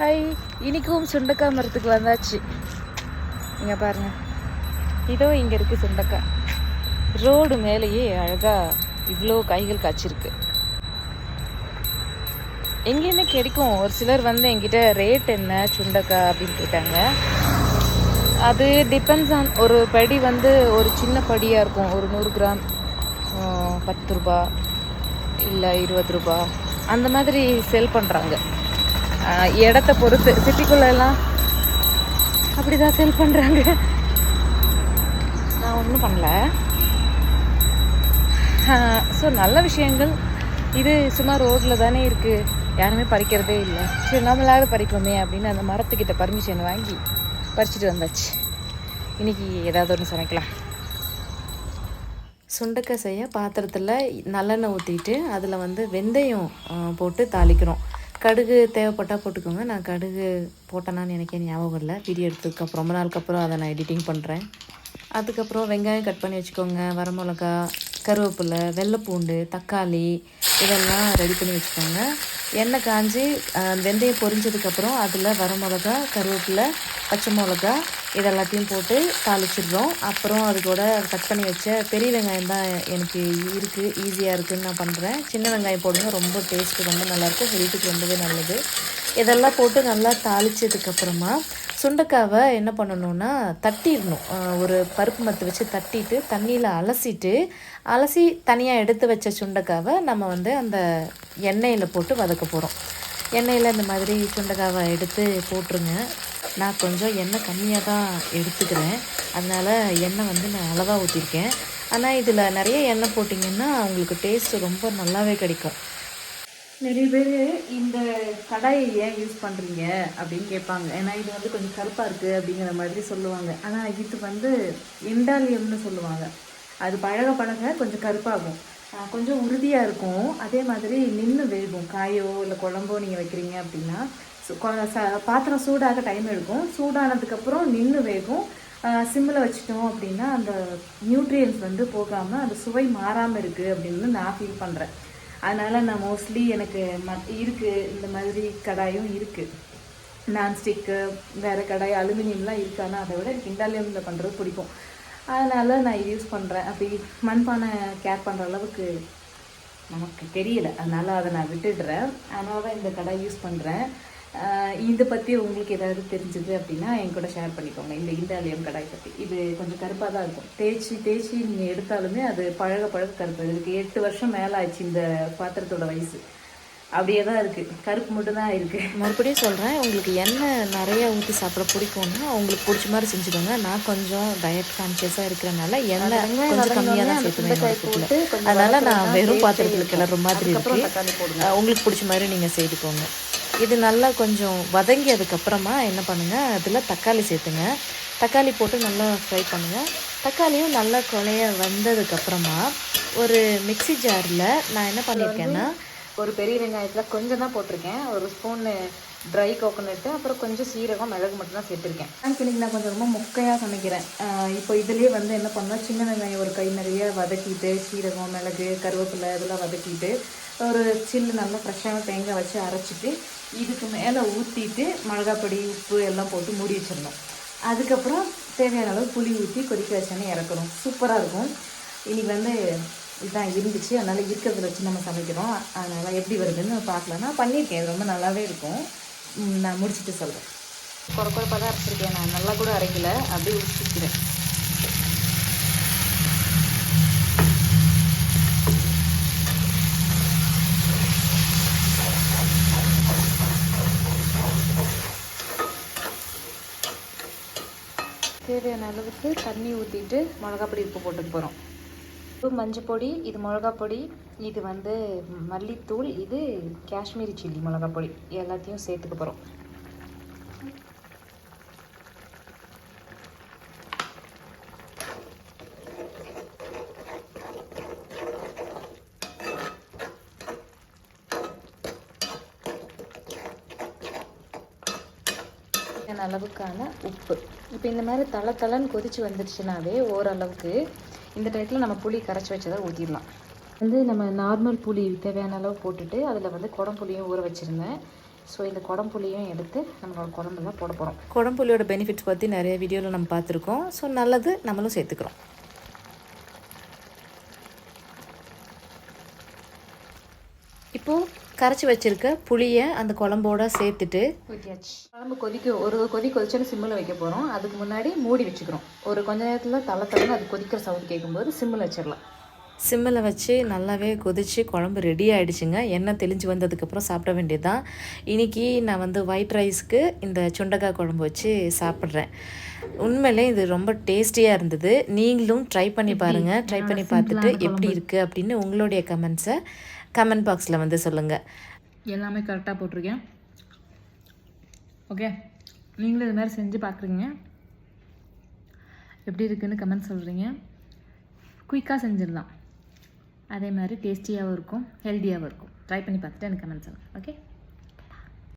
Hi இன்றைக்கும் சுண்டக்காய் மரத்துக்கு வந்தாச்சு. இங்கே பாருங்கள் இதோ இங்கே இருக்குது சுண்டக்காய் ரோடு மேலேயே அழகாக இவ்வளோ காய்கள் காய்ச்சிருக்கு. எங்கேயுமே கிடைக்கும். ஒரு சிலர் வந்து என்கிட்ட ரேட் என்ன சுண்டக்காய் அப்படின்னு கேட்டாங்க. அது டிபெண்ட்ஸ் ஆன் ஒரு படி வந்து ஒரு சின்ன படியாக இருக்கும். ஒரு நூறு கிராம் பத்து ரூபா இல்லை இருபது ரூபா. அந்த மாதிரி செல் பண்ணுறாங்க இடத்த பொறுத்து. சிட்டிக்குள்ளெல்லாம் அப்படி தான் செல் பண்ணுறாங்க நான் ஒன்றும் பண்ணல. ஸோ நல்ல விஷயங்கள். இது சும்மா ரோட்டில் தானே இருக்குது யாருமே பறிக்கிறதே இல்லை. சரி நம்மளாவது பறிப்போமே அப்படின்னு அந்த மரத்துக்கிட்ட பர்மிஷன் வாங்கி பறிச்சுட்டு வந்தாச்சு. இன்னைக்கு ஏதாவது ஒன்று சமைக்கலாம். சுண்டக்காய் செய்ய பாத்திரத்தில் நல்லெண்ணெய் ஊற்றிட்டு அதில் வந்து வெந்தயம் போட்டு தாளிக்கிறோம். கடுகு தேவைப்பட்டால் போட்டுக்கோங்க. நான் கடுகு போட்டேனான்னு எனக்கே ஞாபகம் இல்லை வீடியோ எடுத்ததுக்கப்புறம் ரொம்ப நாளுக்கு அப்புறம் அதை நான் எடிட்டிங் பண்ணுறேன் அதுக்கப்புறம் வெங்காயம் கட் பண்ணி வச்சுக்கோங்க. வரமிளகா கருவேப்பிலை வெள்ளைப்பூண்டு தக்காளி இதெல்லாம் ரெடி பண்ணி வச்சுக்கோங்க. எண்ணெய் காஞ்சி வெந்தயம் பொரிஞ்சதுக்கப்புறம் அதில் வரமிளகா கருவேப்பிலை பச்சை மிளகா இதெல்லாத்தையும் போட்டு தாளிச்சிடுறோம். அப்புறம் அது கூட கட் பண்ணி வச்ச பெரிய வெங்காயம் தான் எனக்கு இருக்குது ஈஸியாக இருக்குதுன்னு நான் பண்ணுறேன் சின்ன வெங்காயம் போடுங்க ரொம்ப டேஸ்ட்டு ரொம்ப நல்லாயிருக்கும் ஹெல்த்துக்கு ரொம்பவே நல்லது. இதெல்லாம் போட்டு நல்லா தாளிச்சதுக்கப்புறமா சுண்டைக்காவை என்ன பண்ணணும்னா தட்டிடணும். ஒரு பருப்பு மத்து வச்சு தட்டிட்டு தண்ணியில் அலசிட்டு அலசி தனியாக எடுத்து வச்ச சுண்டைக்காவை நம்ம வந்து அந்த எண்ணெயில் போட்டு வதக்க போகிறோம் எண்ணெயில் இந்த மாதிரி சுண்டைக்காவை எடுத்து போட்டுருங்க. நான் கொஞ்சம் எண்ணெய் கம்மியாக தான் எடுத்துக்கிறேன். அதனால் எண்ணெய் வந்து நான் அளவாக ஊற்றிருக்கேன் ஆனால் இதில் நிறைய எண்ணெய் போட்டிங்கன்னா உங்களுக்கு டேஸ்ட்டு ரொம்ப நல்லாவே கிடைக்கும். நிறைய பேர் இந்த கடாயை ஏன் யூஸ் பண்ணுறீங்க அப்படின்னு கேட்பாங்க. ஏன்னா இது வந்து கொஞ்சம் கருப்பாக இருக்குது அப்படிங்கிற மாதிரி சொல்லுவாங்க. ஆனால் இது வந்து இண்டாலியம்னு சொல்லுவாங்க. அது பழக பழக கொஞ்சம் கருப்பாகும். கொஞ்சம் உறுதியாக இருக்கும். அதே மாதிரி நின்று வேகும். காயோ இல்லை குழம்போ நீங்கள் வைக்கிறீங்க அப்படின்னா சு- கொ- ச- பாத்திரம் சூடாக டைம் எடுக்கும். சூடானதுக்கப்புறம் நின்று வேகும். சிம்மில் வச்சிட்டோம் அப்படின்னா அந்த நியூட்ரியன்ஸ் வந்து போகாமல் அந்த சுவை மாறாமல் இருக்குது அப்படின்னு நான் ஃபீல் பண்ணுறேன் அதனால் நான் மோஸ்ட்லி எனக்கு ம இருக்குது இந்த மாதிரி கடாயும் இருக்குது நான்ஸ்டிக்கு வேறு கடாய் அலுமினியம்லாம் இருக்கு ஆனால் அதை விட எனக்கு இண்டாலியமில் பண்ணுறது பிடிக்கும். அதனால் நான் இது யூஸ் பண்ணுறேன் அப்படி மண்பானை கேர் பண்ணுற அளவுக்கு நமக்கு தெரியல. அதனால் அதை நான் விட்டுடுறேன். அதனால தான் இந்த கடை யூஸ் பண்ணுறேன் இதை பற்றி உங்களுக்கு ஏதாவது தெரிஞ்சது அப்படின்னா என் கூட ஷேர் பண்ணிக்கோங்க. இந்த இண்டாலியம் கடாய் பற்றி இது கொஞ்சம் கருப்பாக தான் இருக்கும். தேய்ச்சி தேய்ச்சி நீங்கள் எடுத்தாலுமே அது பழக பழக கருப்பு. இதுக்கு எட்டு வருஷம் மேலே ஆச்சு இந்த பாத்திரத்தோட வயசு. அப்படியே தான் இருக்குது கருப்பு மட்டும் தான் இருக்குது மறுபடியும் சொல்கிறேன் உங்களுக்கு எண்ணெய் நிறைய ஊற்றி சாப்பிட பிடிக்கும்னா உங்களுக்கு பிடிச்ச மாதிரி செஞ்சுக்கோங்க. நான் கொஞ்சம் டயட் கான்சியஸாக இருக்கிறனால எண்ணெய் கொஞ்சம் கம்மியாக தான் சேர்த்துவேன் அதனால் நான் வெறும் பாத்திரத்தில் கிளற மாதிரி இருக்கு. உங்களுக்கு பிடிச்ச மாதிரி நீங்கள் செய்துக்கோங்க. இது நல்லா கொஞ்சம் வதங்கியதுக்கப்புறமா என்ன பண்ணுங்கள் அதில் தக்காளி சேர்த்துங்க. தக்காளி போட்டு நல்லா ஃப்ரை பண்ணுங்கள் தக்காளியும் நல்லா குழைய வந்ததுக்கப்புறமா ஒரு மிக்ஸி ஜாரில் நான் என்ன பண்ணியிருக்கேன்னா ஒரு பெரிய வெங்காயத்தில் கொஞ்சம் தான் போட்டிருக்கேன். ஒரு ஸ்பூனு ட்ரை கோகோனட்டு அப்புறம் கொஞ்சம் சீரகம் மிளகு மட்டும் தான் சேர்த்துருக்கேன். இன்னைக்கு நான் கொஞ்சம் ரொம்ப மொக்கையாக சமைக்கிறேன். இப்போ இதுலேயே வந்து என்ன பண்ணால் சின்ன வெங்காயம் ஒரு கை நிறைய வதக்கிட்டு சீரகம் மிளகு கருவேப்பிலை இதெல்லாம் வதக்கிட்டு ஒரு சில்லு நல்லா ஃப்ரெஷ்ஷான தேங்காய் வச்சு அரைச்சிட்டு இதுக்கு மேலே ஊற்றிட்டு மிளகாப்பொடி உப்பு எல்லாம் போட்டு மூடி வச்சிடணும். அதுக்கப்புறம் தேவையான அளவு புளி ஊற்றி கொதிக்க வச்சோன்னே இறக்கணும். சூப்பராக இருக்கும். இன்றைக்கி வந்து இதுதான் இருந்துச்சு. அதனால் இருக்கிறத வச்சு நம்ம சமைக்கிறோம். அதனால் எப்படி வருதுன்னு பார்க்கலன்னா பண்ணியிருக்கேன். ரொம்ப நல்லாவே இருக்கும். நான் முடிச்சுட்டு சொல்கிறேன் குறை குறைப்பாக தான் அரைச்சிருக்கேன். நான் நல்லா கூட அரைக்கல. அப்படியே ஊற்றிக்கிறேன் தேவையான அளவுக்கு தண்ணி ஊற்றிட்டு மிளகாப்பொடி உப்பு போட்டுக்க போகிறோம் உப்பு மஞ்சள் பொடி இது மிளகா பொடி இது வந்து மல்லித்தூள் இது காஷ்மீரி சில்லி மிளகா பொடி. எல்லாத்தையும் சேர்த்துக்க போகிறோம் தேவையான அளவுக்கான உப்பு. இப்போ இந்த மாதிரி தள தளன்னு கொதிச்சு வந்துடுச்சுனாவே ஓரளவுக்கு இந்த டயத்தில் நம்ம புளி கரைச்சி வச்சதை ஊற்றிடலாம் வந்து நம்ம நார்மல் புளி தேவையான அளவு போட்டுட்டு அதில் வந்து குடம்புளியும் ஊற வச்சுருந்தேன். ஸோ இந்த குடம்புளியும் எடுத்து நம்மளோட குழம்புல போட போகிறோம் குடம்புளியோட பெனிஃபிட்ஸ் பற்றி நிறைய வீடியோவில் நம்ம பார்த்துருக்கோம். ஸோ நல்லது நம்மளும் சேர்த்துக்கிறோம். கரைச்சி வச்சிருக்க புளியை அந்த குழம்போட சேர்த்துட்டு ஊற்றியாச்சு குழம்பு கொதிக்க ஒரு கொதி கொதிச்சாலும் சிம்மில் வைக்க போகிறோம் அதுக்கு முன்னாடி மூடி வச்சுக்கிறோம். ஒரு கொஞ்ச நேரத்தில் தலை தலைன்னு அது கொதிக்கிற சவுண்ட் கேட்கும்போது சிம்மில் வச்சிடலாம். சிம்மில் வச்சு நல்லாவே கொதித்து குழம்பு ரெடி ஆகிடுச்சுங்க எண்ணெய் தெளிஞ்சு வந்ததுக்கப்புறம் சாப்பிட வேண்டியது தான் இன்றைக்கி நான் வந்து ஒயிட் ரைஸ்க்கு இந்த சுண்டக்காய் குழம்பு வச்சு சாப்பிட்றேன். உண்மையிலே இது ரொம்ப டேஸ்டியாக இருந்தது. நீங்களும் ட்ரை பண்ணி பாருங்கள் ட்ரை பண்ணி பார்த்துட்டு எப்படி இருக்குது அப்படின்னு உங்களுடைய கமெண்ட்ஸை கமெண்ட் பாக்ஸில் வந்து சொல்லுங்கள் எல்லாமே கரெக்டாக போட்டிருக்கேன். ஓகே நீங்களும் இது மாதிரி செஞ்சு பார்க்குறீங்க. எப்படி இருக்குன்னு கமெண்ட் சொல்கிறீங்க குயிக்காக செஞ்சிடலாம். அதே மாதிரி டேஸ்டியாகவும் இருக்கும் ஹெல்த்தியாகவும் இருக்கும். ட்ரை பண்ணி பார்த்துட்டு எனக்கு கமெண்ட் சொல்லுங்கள் ஓகே